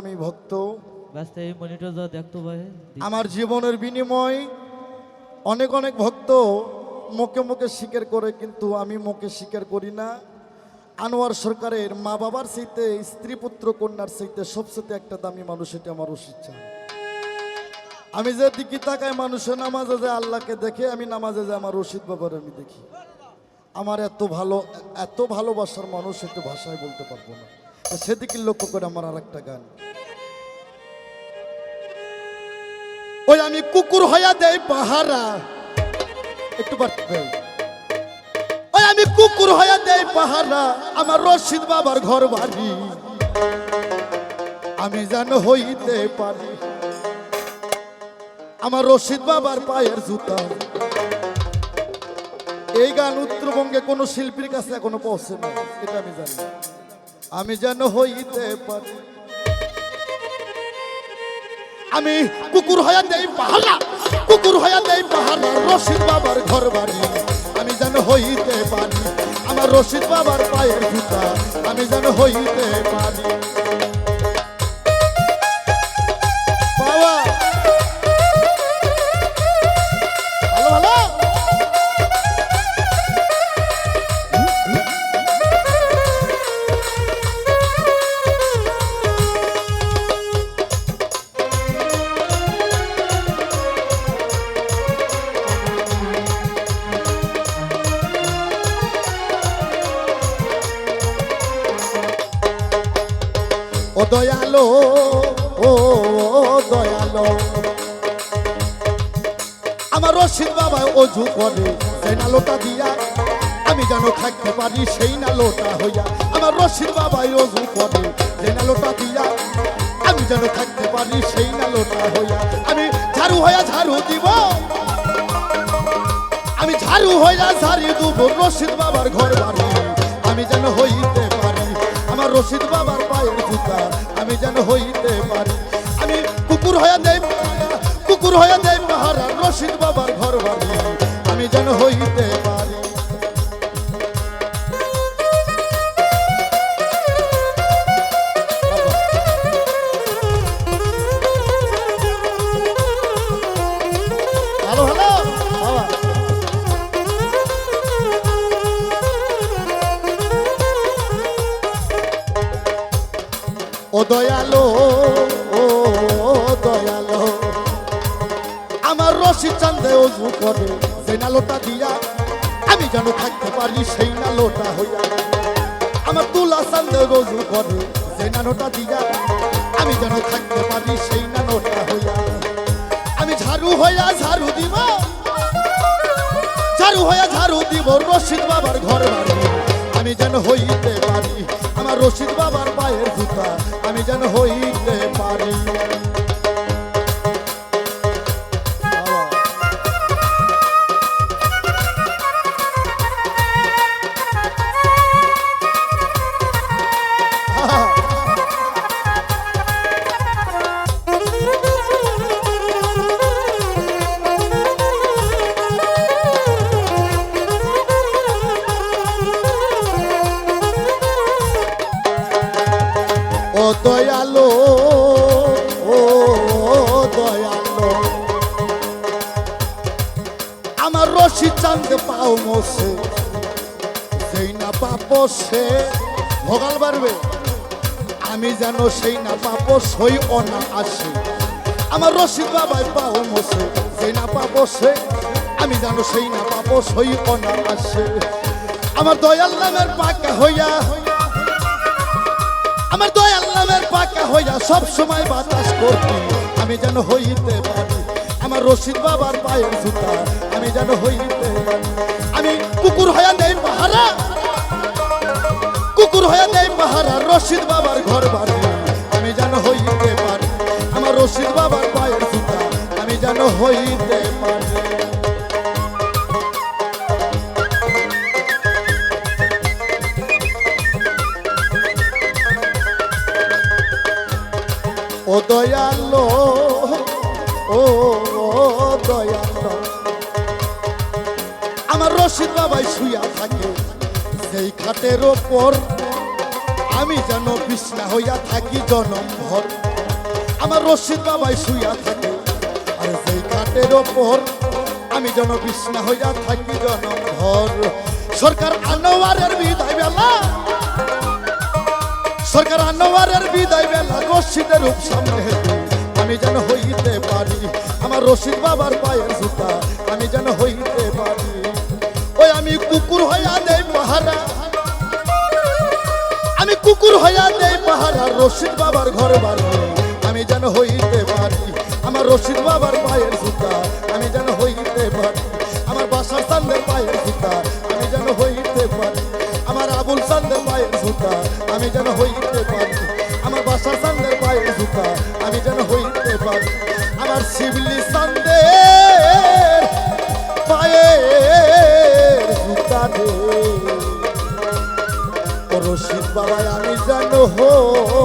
আমি ভক্ত। দেখতো ভাই আমার জীবনের বিনিময় অনেক অনেক ভক্ত মুখে মুখে স্বীকার করে কিন্তু আমি মুখে স্বীকার করি না। আনোয়ার সরকারের মা বাবার চাইতে স্ত্রী পুত্র কন্যার চাইতে সবচেয়ে একটা দামি মানুষ এটা আমার রশিদ চান। আমি যে দিকে তাকায় মানুষের নামাজে যে আল্লাহকে দেখে আমি নামাজে যে আমার রশিদ বাবার আমি দেখি। আমার এত ভালো এত ভালোবাসার মানুষ একটু ভাষায় বলতে পারব না। সেদিকে লক্ষ্য করে আমার আর একটা গান। ওই আমি কুকুর হইয়া দেই পাহারা। একটু পারতে ওই আমি কুকুর হইয়া দেই পাহারা, আমার রশিদ বাবার ঘর বাড়ি। আমি যেন হইতে পারি। আমার রশিদ বাবার পায়ের জুতা। এই গান উত্তরবঙ্গে কোনো শিল্পীর কাছে এখনও পৌঁছে না এটা আমি জানি। আমি যেন হইতে পারি। আমি কুকুর হইয়া দেই পাহারা কুকুর হইয়া দেই পাহারা রশিদ বাবার ঘর বাড়ি আমি যেন হইতে পারি, আমার রশিদ বাবার পায়ের জুতা, আমি যেন হইতে পারি। ও দয়ালো ও দয়ালো। আমার রশিদ বাবা অজু করে, সেই নালোটা দিয়া। আমি যেন থাকতে পারি, সেই নালোটা হইয়া। আমার রশিদ বাবাই অজু করে, সেই নালোটা দিয়া। আমি যেন থাকতে পারি, সেই নালোটা হইয়া। আমি ঝাড়ু হইয়া ঝাড়ু দিব। আমি ঝাড়ু হইয়া ঝাড়ি দেব, রশিদ বাবার ঘর বাড়ি। আমি যেন হইতে পারি, আমার রশিদ বাবার যেন হইতে পারি। আমি কুকুর হয়ে দেই কুকুর হয়ে দেই মহারাজ রশিদ বাবার ঘর বাড়ি। আমি যেন হইতে দয়ালো, ও দয়ালো। আমার রশি চান্দে অজু করে সেই নালোটা দিয়া আমি যেন থাকতে পারি, সেই নালোটা হইয়া। আমার তুলা চান্দে রজু করে সেই নানোটা দিয়া আমি যেন থাকতে পারি, সেই নানোটা হইয়া। আমি ঝাড়ু হইয়া ঝাড়ু দিব, ঝাড়ু হইয়া ঝাড়ু দিব রশিদ বাবার ঘর বাড়ি। আমি যেন হইতে পারি, আমার রশিদ বাবার পায়ের জুতা। আমি যেন হইতে মোসে সেই না পাপো সে ভোগাল বাড়বে। আমি যেন সেই না পাপো সই অনা আসে আমার রশিদ বাবাই পাও মোসে সেই না পাপো সে আমি যেন সেই না পাপো সই অনা আসে আমার দয়াল নামের পাকা হইয়া, আমার দয়াল নামের পাকা হইয়া সব সময় বাতাস করতি আমি যেন হইতে পারি। আমার রশিদ বাবার পায়ের জুতা, আমি যেন হইতে পারি। কুকুর হইয়া দেই পাহারা। কুকুর হইয়া দেই পাহারা, রশিদ বাবার ঘর বাড়ি। আমি যেন হইতে পারি, আমার রশিদ বাবার পায়ের জুতা, আমি যেন হইতে পারি। ও দয়ালো ও দয়ালো আমার রশিদ বাবাই শুয়া থাকে। সেই খাটের ওপর আমি যেন বিছনা হইয়া থাকি জনম ভর। আমার রশিদ বাবাই শুইয়া থাকে। আর সেই খাটের ওপর আমি যেন বিছনা হইয়া থাকি জনম ভর। সরকার আনোয়ারের বিদায় বেলা। সরকার আনোয়ারের বিদায় বেলা রশিদের রূপ সামনে আমি যেন হইতে পারি। আমার রশিদ বাবার পায়ের জুতা। আমি যেন হইতে কুকুর হইয়া দেই পাহারা রশিদ বাবার ঘর বাড়ি। আমি যেন হইতে পারি, আমার রশিদ বাবার পায়ের জুতা আমি যেন হইতে পারি, আমার বাসার সামনের পায়ের জুতা আমি যেন হইতে পারি, আমার আবুল সান্দের পায়ের জুতা আমি যেন হইতে পারি, আমার বাসার সামনের পায়ের জুতা আমি যেন হইতে পারি, আমার শিবলি সান্দের ও